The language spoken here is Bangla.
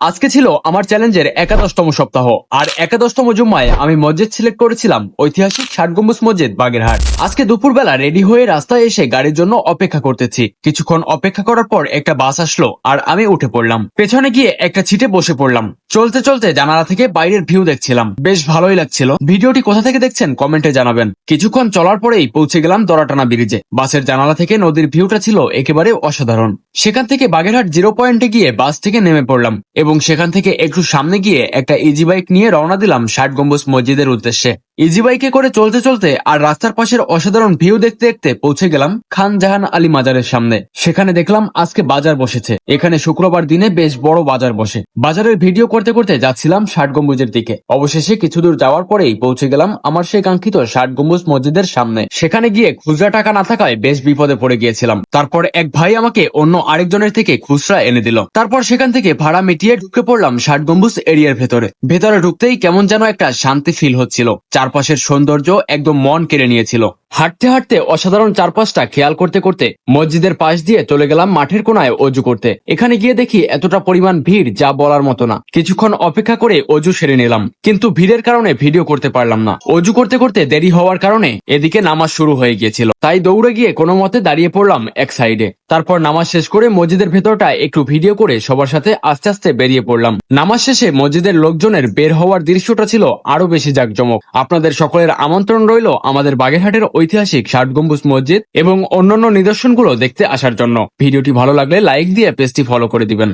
আজকে ছিল আমার চ্যালেঞ্জের একাদশতম সপ্তাহ। আর একাদশতম জুম্মায় আমি মসজিদ সিলেক্ট করেছিলাম ঐতিহাসিক ষাট গম্বুজ মসজিদ, বাগেরহাট। আজকে দুপুরবেলা রেডি হয়ে রাস্তায় এসে গাড়ির জন্য অপেক্ষা করতেছি। কিছুক্ষণ অপেক্ষা করার পর একটা বাস আসলো আর আমি উঠে পড়লাম। পেছনে গিয়ে একটা সিটে বসে পড়লাম। চলতে চলতে জানালা থেকে বাইরের ভিউ দেখছিলাম। বেশ ভালোই লাগছিল। ভিডিওটি কোথা থেকে দেখছেন কমেন্টে জানাবেন। কিছুক্ষণ চলার পরেই পৌঁছে গেলাম দরাটানা ব্রিজে বাসের জানালা থেকে নদীর ভিউটা ছিল একেবারে অসাধারণ। সেখান থেকে বাগেরহাট জিরো পয়েন্টে গিয়ে বাস থেকে নেমে পড়লাম এবং সেখান থেকে একটু সামনে গিয়ে একটা ইজি বাইক নিয়ে রওনা দিলাম ষাট গম্বুজ মসজিদের উদ্দেশ্যে। ইজি বাইকে করে চলতে চলতে আর রাস্তার পাশের অসাধারণ ভিউ দেখতে দেখতে পৌঁছে গেলাম খান জাহান আলী মাজারের সামনে। সেখানে দেখলাম আজকে বাজার বসেছে। এখানে শুক্রবার দিনে বেশ বড় বাজার বসে। বাজারের ভিডিও করতে করতে যাচ্ছিলাম ষাট গম্বুজের দিকে। অবশেষে কিছু দূর যাওয়ার পরেই পৌঁছে গেলাম আমার সেই কাঙ্ক্ষিত ষাট গম্বুজ মসজিদের সামনে। সেখানে গিয়ে খুচরা টাকা না থাকায় বেশ বিপদে পড়ে গিয়েছিলাম। তারপর এক ভাই আমাকে অন্য আরেকজনের থেকে খুচরা এনে দিল। তারপর সেখান থেকে ভাড়া মিটিয়ে ঢুকে পড়লাম ষাট গম্বুজ এরিয়ার ভেতরে। ভেতরে ঢুকতেই কেমন যেন একটা শান্তি ফিল হচ্ছিল। চারপাশের সৌন্দর্য একদম মন কেড়ে নিয়েছিল। হাঁটতে হাঁটতে অসাধারণ চারপাশটা খেয়াল করতে করতে মসজিদের পাশ দিয়ে চলে গেলাম মাঠের কোনায় অজু করতে। এখানে গিয়ে দেখি এতটা পরিমাণ ভিড় যা বলার মতো না। কিছুক্ষণ অপেক্ষা করে অজু সেরে নিলাম, কিন্তু ভিড়ের কারণে ভিডিও করতে পারলাম না। অজু করতে করতে দেরি হওয়ার কারণে এদিকে নামাজ শুরু হয়ে গিয়েছিল। তাই দৌড়ে গিয়ে কোনো মতে দাঁড়িয়ে পড়লাম এক সাইডে। তারপর নামাজ শেষ করে মসজিদের ভেতরটা একটু ভিডিও করে সবার সাথে আস্তে আস্তে বেরিয়ে পড়লাম। নামাজ শেষে মসজিদের লোকজনের বের হওয়ার দৃশ্যটা ছিল আরও বেশি জাঁকজমক। আপনাদের সকলের আমন্ত্রণ রইল আমাদের বাগেরহাটের ঐতিহাসিক ষাট গম্বুজ মসজিদ এবং অন্যান্য নিদর্শনগুলো দেখতে আসার জন্য। ভিডিওটি ভালো লাগলে লাইক দিয়ে পেজটি ফলো করে দিবেন।